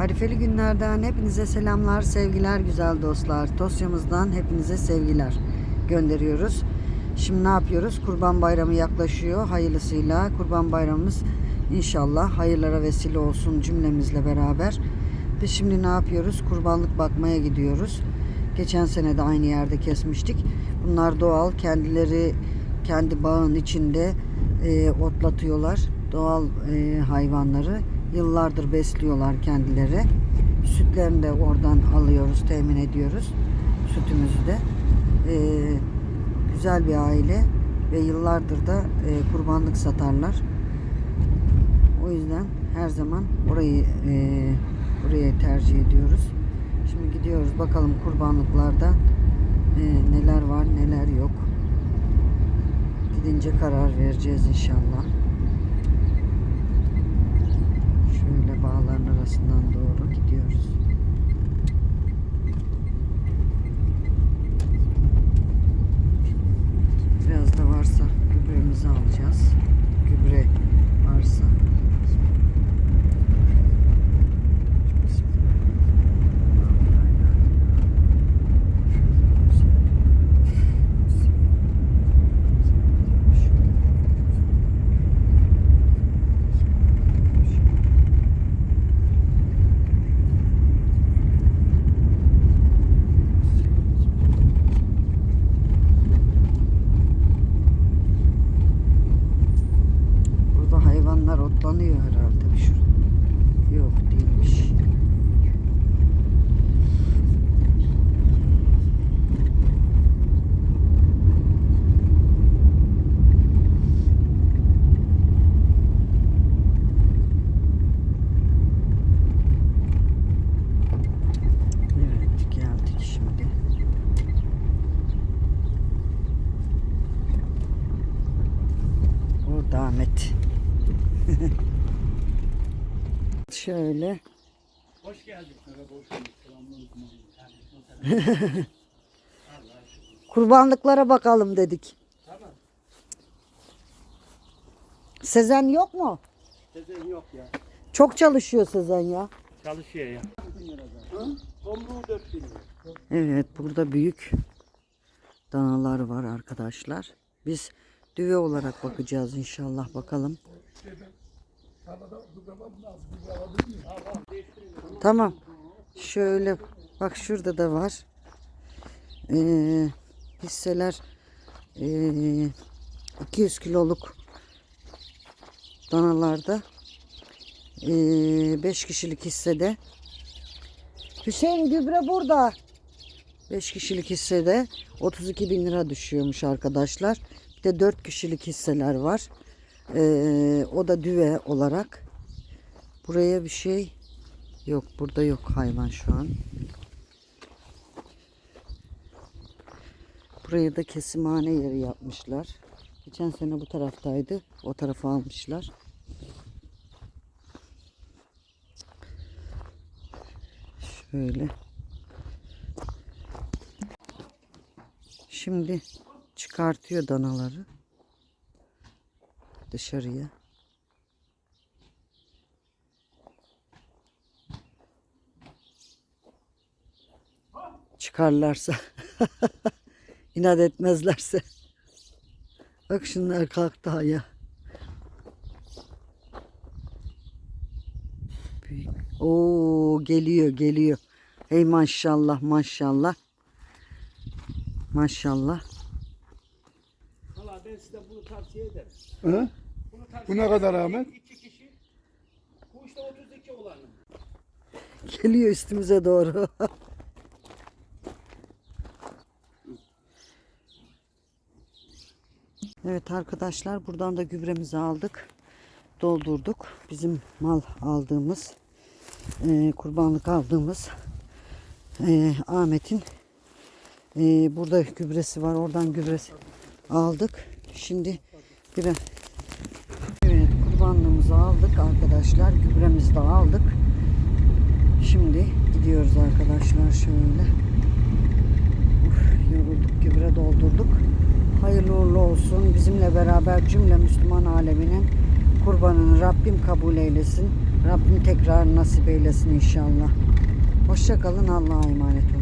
Harifeli günlerden hepinize selamlar, sevgiler güzel dostlar. Tosya'mızdan hepinize sevgiler gönderiyoruz. Şimdi ne yapıyoruz? Kurban Bayramı yaklaşıyor. Hayırlısıyla Kurban Bayramımız inşallah hayırlara vesile olsun cümlemizle beraber. Biz şimdi ne yapıyoruz? Kurbanlık bakmaya gidiyoruz. Geçen sene de aynı yerde kesmiştik. Bunlar doğal, kendileri kendi bağın içinde e, otlatıyorlar. Doğal e, hayvanları yıllardır besliyorlar kendileri. Sütlerini de oradan alıyoruz, temin ediyoruz. Sütümüzü de. E, güzel bir aile ve yıllardır da e, kurbanlık satarlar. O yüzden her zaman orayı e, buraya tercih ediyoruz. Şimdi gidiyoruz bakalım kurbanlıklarda e, neler var neler yok. Gidince karar vereceğiz inşallah. Şöyle arasından doğru gidiyoruz. Biraz da varsa gübremizi alacağız. Gübre varsa. Burada otlanıyor herhalde. Şu... Yok değilmiş. Ahmet. Şöyle. Hoş geldin. Kurbanlıklara bakalım dedik. Tamam. Sezen yok mu? Sezen yok ya. Çok çalışıyor Sezen ya. Çalışıyor ya. Tomruğu 4 bin. Evet burada büyük danalar var arkadaşlar. Biz düve olarak bakacağız inşallah bakalım. Tamam. Şöyle bak şurada da var. Ee, hisseler ee, 200 kiloluk danalarda 5 kişilik hissede Hüseyin gübre burada. 5 kişilik hissede 32 bin lira düşüyormuş arkadaşlar. Bir de 4 kişilik hisseler var. Ee, o da düve olarak. Buraya bir şey yok. Burada yok hayvan şu an. Buraya da kesimhane yeri yapmışlar. Geçen sene bu taraftaydı. O tarafa almışlar. Şöyle. Şimdi çıkartıyor danaları dışarıya. Çıkarlarsa. inat etmezlerse. Bak şunlar kalktı. Büyük. Oo geliyor geliyor. Hey maşallah maşallah. Maşallah. Valla ben size bunu tavsiye ederim. Hı? Bu ne kadar Ahmet? İki kişi. Bu işte 32 olanı. Geliyor üstümüze doğru. evet arkadaşlar buradan da gübremizi aldık. Doldurduk. Bizim mal aldığımız e, kurbanlık aldığımız e, Ahmet'in e, burada gübresi var. Oradan gübresi aldık. Şimdi gübre Evet kurbanlığımızı aldık arkadaşlar. Gübremizi de aldık. Şimdi gidiyoruz arkadaşlar şöyle. Uf, yorulduk gübre doldurduk. Hayırlı uğurlu olsun. Bizimle beraber cümle Müslüman aleminin kurbanını Rabbim kabul eylesin. Rabbim tekrar nasip eylesin inşallah. Hoşça kalın. Allah'a emanet olun.